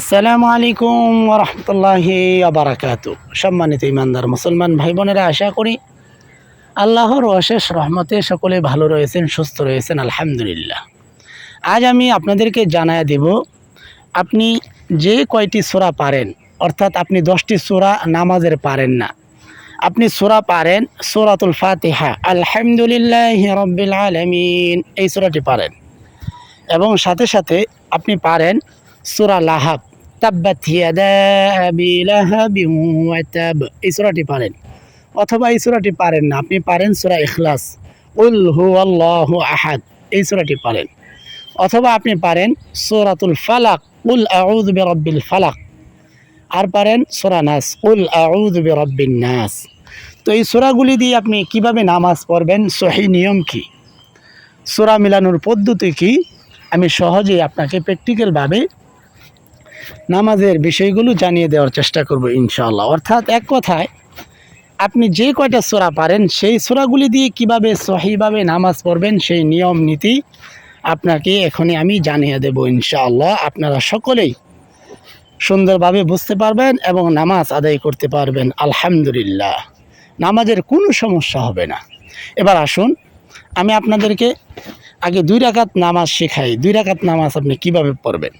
আসসালামু আলাইকুম রহমতুল্লাহি আবরাকাত সম্মানিত ইমানদার মুসলমান ভাই বোনেরা, আশা করি আল্লাহর অশেষ রহমতে সকলে ভালো রয়েছেন, সুস্থ রয়েছেন, আলহামদুলিল্লাহ। আজ আমি আপনাদেরকে জানায় দেব, আপনি যে কয়টি সোরা পারেন, অর্থাৎ আপনি দশটি সোরা নামাজের পারেন না, আপনি সোরা পারেন সোরাতুল ফাতিহা, আলহামদুলিল্লাহ রব্বিল আলমিন, এই সোরাটি পারেন। এবং সাথে সাথে আপনি পারেন সুরা লাহাব তাব্বাত ইয়াদা এই সূরাটি পারেন। অথবা এই সূরাটি পারেন না। আপনি পারেন সূরা ইখলাস। উল হু হুয়াল্লাহু আহাদ। এই সূরাটি পারেন। অথবা আপনি পারেন সূরাতুল ফালাক। উল আউযু বিরাব্বিল ফালাক। আর পারেন সূরা নাস। উল আউযু বিরাব্বিন নাস। তো এই সূরাগুলি দিয়ে আপনি কীভাবে নামাজ পড়বেন? সহি নিয়ম কি? সূরা মিলানোর পদ্ধতি কি? আমি সহজেই আপনাকে প্র্যাকটিক্যালভাবে নামাজের বিষয়গুলো জানিয়ে দেওয়ার চেষ্টা করব ইনশাআল্লাহ। অর্থাৎ এক কথায়, আপনি যে কয়টা সোরা পারেন, সেই সোরাগুলি দিয়ে কীভাবে সহিভাবে নামাজ পড়বেন, সেই নিয়ম নীতি আপনাকে এখনই আমি জানিয়ে দেব ইনশাআল্লাহ। আপনারা সকলেই সুন্দরভাবে বুঝতে পারবেন এবং নামাজ আদায় করতে পারবেন, আলহামদুলিল্লাহ। নামাজের কোনো সমস্যা হবে না। এবার আসুন, আমি আপনাদেরকে আগে দুই রাকাত নামাজ শেখাই। দুই রাকাত নামাজ আপনি কীভাবে পড়বেন?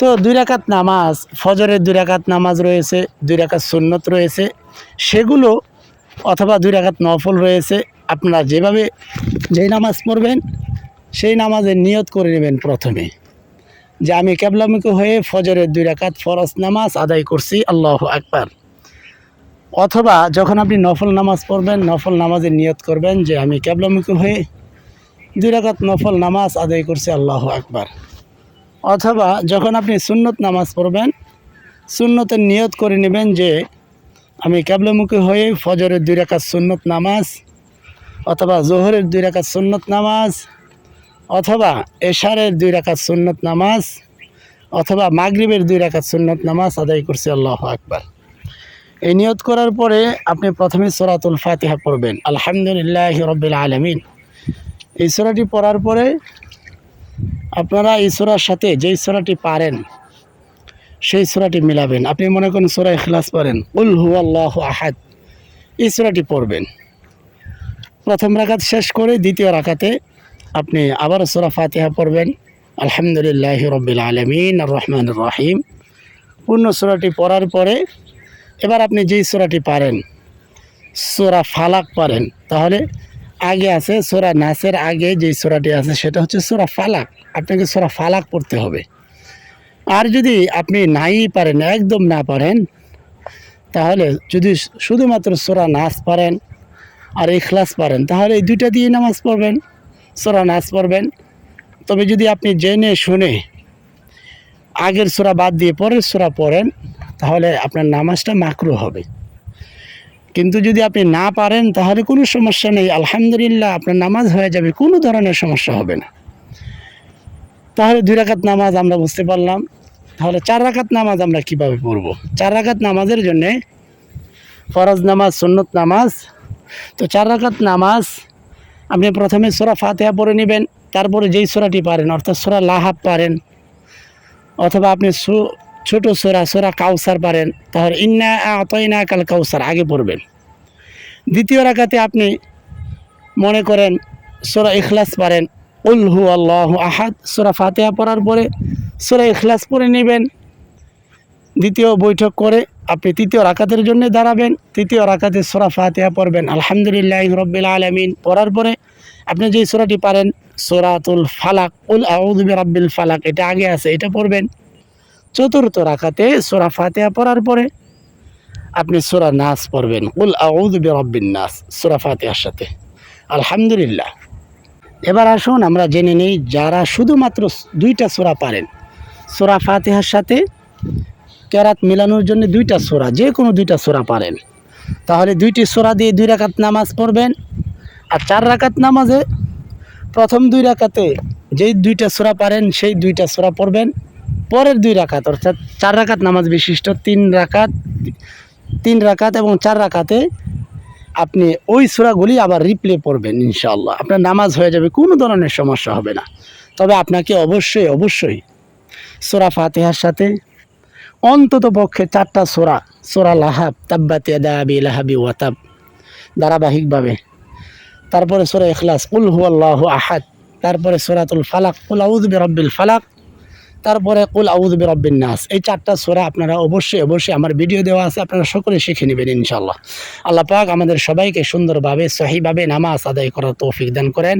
তো দুই রাকাত নামাজ, ফজরের দুই রাকাত নামাজ রয়েছে, দুই রাকাত সুন্নত রয়েছে। সেগুলো অথবা দুই রাকাত নফল রয়েছে, আপনারা যেভাবে যেই নামাজ পড়বেন, সেই নামাজের নিয়ত করে নেবেন প্রথমে। যে আমি কেবলামুখী হয়ে ফজরের দুই রাকাত ফরজ নামাজ আদায় করছি, আল্লাহ আকবার। অথবা যখন আপনি নফল নামাজ পড়বেন, নফল নামাজের নিয়ত করবেন যে আমি কেবলামুখী হয়ে দুই রাকাত নফল নামাজ আদায় করছি, আল্লাহ আকবার। অথবা যখন আপনি সুন্নত নামাজ পড়বেন, সুন্নতের নিয়ত করে নেবেন যে, আমি ক্যাবলামুখী হয়ে ফজরের দুই রাকাত সুন্নত নামাজ, অথবা জোহরের দুই রাকাত সুন্নত নামাজ, অথবা এশারের দুই রাকাত সুন্নত নামাজ, অথবা মাগরিবের দুই রাকাত সুন্নত নামাজ আদায় করছি আল্লাহ আকবার। এই নিয়ত করার পরে আপনি প্রথমে সরাতুল ফাতিহা পড়বেন। আলহামদুলিল্লাহ রবিল আলমিন। এই সূরাটি পড়ার পরে আপনারা এই সূরার সাথে যেই সূরাটি পারেন, সেই সূরাটি মিলাবেন। আপনি মনে করেন সূরা ইখলাস পারেন উল হু আল্লাহ আহাদ, এই সূরাটি পড়বেন। প্রথম রাকাত শেষ করে দ্বিতীয় রাকাতে আপনি আবার সূরা ফাতিহা পড়বেন। আলহামদুলিল্লাহ রবিল আলমিন রহমান রাহিম। পূর্ণ সূরাটি পড়ার পরে এবার আপনি যেই সূরাটি পারেন, সূরা ফালাক পারেন তাহলে আগে আছে, সোরা নাসের আগে যে সোরাটি আছে সেটা হচ্ছে সোরা ফালাক। আপনাকে সোরা ফালাক পড়তে হবে। আর যদি আপনি নাই পারেন, একদম না পারেন, তাহলে যদি শুধুমাত্র সোরা নাচ পারেন আর ইখলাস পারেন, তাহলে এই দুইটা দিয়ে নামাজ পড়বেন, সোরা নাচ পড়বেন। তবে যদি আপনি জেনে শুনে আগের সোরা বাদ দিয়ে পরের সোরা পড়েন, তাহলে আপনার নামাজটা মাকরু হবে। কিন্তু যদি আপনি না পারেন, তাহলে কোনো সমস্যা নেই। আলহামদুলিল্লাহ, আপনার নামাজ হয়ে যাবে, কোনো ধরনের সমস্যা হবে না। তাহলে দুই রাকাত নামাজ আমরা বুঝতে পারলাম। তাহলে চার রাকাত নামাজ আমরা কীভাবে পড়ব? চার রাকাত নামাজের জন্যে ফরজ নামাজ, সুন্নত নামাজ। তো চার রাকাত নামাজ আপনি প্রথমে সোরা ফাতেহা পড়ে নেবেন। তারপরে যেই সোরাটি পারেন, অর্থাৎ সোরা লাহাব পারেন। অথবা আপনি সু ছোট সোরা সোরা কাউসার পারেন, তাহলে ইন্না আতইনা কাল কাউসার, আগে পড়বেন। দ্বিতীয় রাখাতে আপনি মনে করেন সোরা ইখলাস পারেন, উল হু আল্লাহ আহাদ, সোরা ফাতেহা পড়ার পরে সোরা ইখলাস পরে নেবেন। দ্বিতীয় বৈঠক করে আপনি তৃতীয় রাকাতের জন্য দাঁড়াবেন, তৃতীয় রাকাতে সোরা ফাতেহা পড়বেন। আলহামদুলিল্লাহ রব্বিল আলমিন, পড়ার পরে আপনি যেই সোরাটি পারেন, সোরাতুল ফালাক, উল আউদুবি রাব্বিল ফালাক, এটা আগে আছে, এটা পড়বেন। চতুর্থ রাখাতে সোরা ফাতেহা পড়ার পরে আপনি সোরা নাস পড়বেন। উল আউদুবি রব্বিন নাস, সোরা ফাতেহার সাথে। আলহামদুলিল্লাহ। এবার আসুন আমরা জেনে নিই যারা শুধুমাত্র দুইটা সোরা পারেন। সোরা ফাতেহার সাথে ক্যারাত মিলানোর জন্য দুইটা সোরা, যে কোনো দুইটা সোরা পারেন। তাহলে দুইটি সোরা দিয়ে দুই রাকাত নামাজ পড়বেন আর চার রাকাত নামাজে প্রথম দুই রাকাতে যেই দুইটা সোরা পারেন, সেই দুইটা সোরা পড়বেন। পরের দুই রাকাত, অর্থাৎ চার রাকাত নামাজ বিশিষ্ট, তিন রাকাত তিন রাকাত এবং চার রাকাতে আপনি ওই সুরাগুলি আবার রিপ্লে পড়বেন ইনশাআল্লাহ। আপনার নামাজ হয়ে যাবে, কোনো ধরনের সমস্যা হবে না। তবে আপনাকে অবশ্যই অবশ্যই সোরা ফাতেহার সাথে অন্তত পক্ষে চারটা সোরা সোরা লাহাব, তাব্বাত আবি লাহাবি ওয়াতাব ধারাবাহিকভাবে। তারপরে সোরা এখলাস কুল হু আল্লাহ আহাদ, তারপরে সোরাতুল ফালাক, কুল আউদ রব্বিল ফালাক তারপরে কুল আউদ রব্বিন নাস। এই চারটা সোরা আপনারা অবশ্যই অবশ্যই আমার ভিডিও দেওয়া আছে, আপনারা সকলে শিখে নেবেন ইনশাল্লাহ আল্লাহ পাক আমাদের সবাইকে সুন্দরভাবে, সহিভাবে নামাজ আদায় করার তৌফিক দান করেন।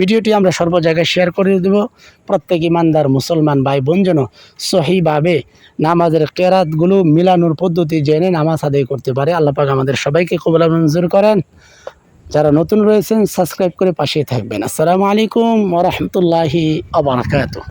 ভিডিওটি আমরা সর্ব জায়গায় শেয়ার করে দেব। প্রত্যেক ইমানদার মুসলমান ভাই বোন যেন সহিভাবে নামাজের কেরাতগুলো মিলানোর পদ্ধতি জেনে নামাজ আদায় করতে পারে। আল্লাহ পাক আমাদের সবাইকে কবলা মঞ্জুর করেন। যারা নতুন রয়েছেন, সাবস্ক্রাইব করে পাশে থাকবেন। আসসালামু আলাইকুম ওরহমতুল্লাহি আবরাকাতুহ